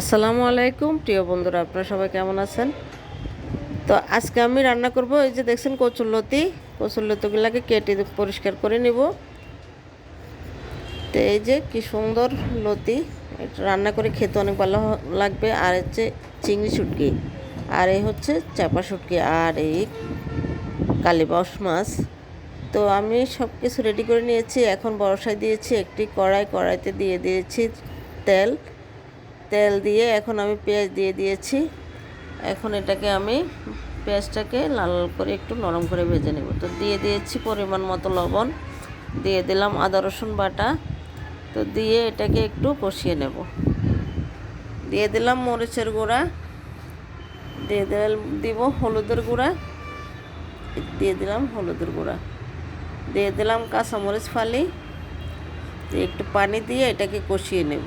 আসসালামু আলাইকুম, প্রিয় বন্ধুরা, আপনারা সবাই কেমন আছেন? তো আজকে আমি রান্না করব, এই যে দেখছেন কচুরলতি কচুরলতিগুলোকে কেটে পরিষ্কার করে নেব। তো এই যে কি সুন্দর লতি, এটা রান্না করে খেতে অনেক ভালো লাগবে। আর হচ্ছে চিংড়ি শুটকি, আর এই হচ্ছে চাপা শুটকি, আর এই কালীবাউস মাছ। তো আমি সব কিছু রেডি করে নিয়েছি। এখন বরসায় দিয়েছি একটি কড়াই, কড়াইতে দিয়ে দিয়েছি তেল। তেল দিয়ে এখন আমি পেঁয়াজ দিয়ে দিয়েছি। এখন এটাকে আমি পেঁয়াজটাকে লাল করে একটু নরম করে ভেজে নেব। তো দিয়ে দিয়েছি পরিমাণ মতো লবণ। দিয়ে দিলাম আদা, রসুন বাটা। তো দিয়ে এটাকে একটু কষিয়ে নেব। দিয়ে দিলাম মরিচের গুঁড়া। দিয়ে দিল দিব হলুদের গুঁড়া। দিয়ে দিলাম হলুদের গুঁড়া। দিয়ে দিলাম কাঁচামরিচ ফালি। একটু পানি দিয়ে এটাকে কষিয়ে নেব।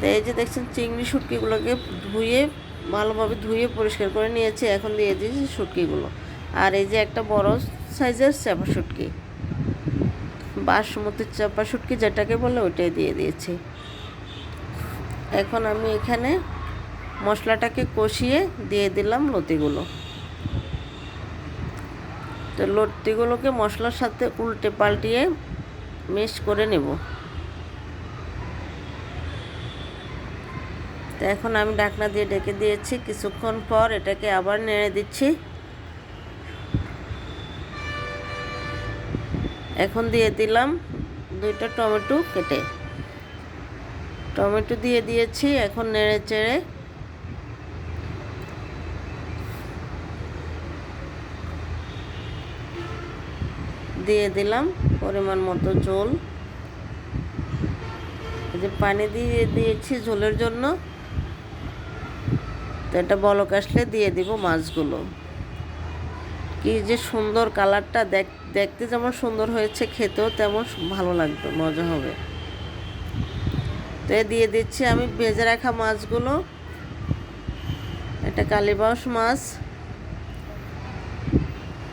তো এই যে দেখছেন চিংড়ি শুটকিগুলোকে ধুয়ে, ভালোভাবে ধুয়ে পরিষ্কার করে নিয়েছি। এখন দিয়ে দিয়েছি শুটকিগুলো। আর এই যে একটা বড় সাইজের চাপা শুটকি। বাসমতি চাপা শুটকি যেটাকে বলে ওইটাই দিয়ে দিয়েছি। এখন আমি এখানে মশলাটাকে কষিয়ে দিয়ে দিলাম লতিগুলো। তো লতিগুলোকে মশলার সাথে উল্টে পাল্টিয়ে মিক্স করে নেব। তো এখন আমি ঢাকনা দিয়ে ডেকে দিয়েছি। কিছুক্ষণ পর এটাকে আবার নেড়ে দিচ্ছি। এখন দিয়ে দিলাম দুইটা টমেটো কেটে। টমেটো দিয়ে দিয়েছি, এখন নেড়ে চেড়ে। দিয়ে দিলাম পরিমাণ মতো এই যে পানি দিয়ে দিয়েছি ঝোলের জন্য। তো এটা বলক আসলে দিয়ে দিব মাছগুলো। কি যে সুন্দর কালারটা দেখ, দেখতে যেমন সুন্দর হয়েছে, খেতেও তেমন ভালো লাগবে মজা হবে। তো দিয়ে দিচ্ছি আমি ভেজে রাখা মাছগুলো। এটা কালীবাউস মাছ।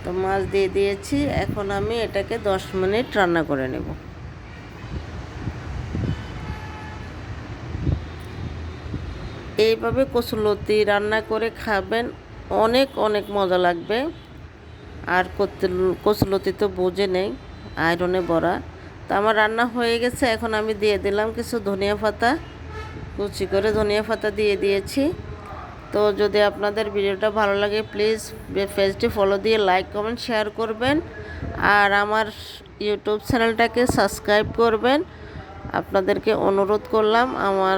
তো মাছ দিয়ে দিয়েছি, এখন আমি এটাকে দশ মিনিট রান্না করে নেব। এইভাবে কচুলতি রান্না করে খাবেন, অনেক অনেক মজা লাগবে। আর কচুলতি তো বোঝে নেই, আয়রনে ভরা। তো আমার রান্না হয়ে গেছে, এখন আমি দিয়ে দিলাম কিছু ধনিয়া পাতা। কুচি করে ধনিয়া পাতা দিয়ে দিয়েছি। তো যদি আপনাদের ভিডিওটা ভালো লাগে প্লিজ পেজটি ফলো দিয়ে লাইক কমেন্ট শেয়ার করবেন। আর আমার ইউটিউব চ্যানেলটাকে সাবস্ক্রাইব করবেন। আপনাদেরকে অনুরোধ করলাম, আমার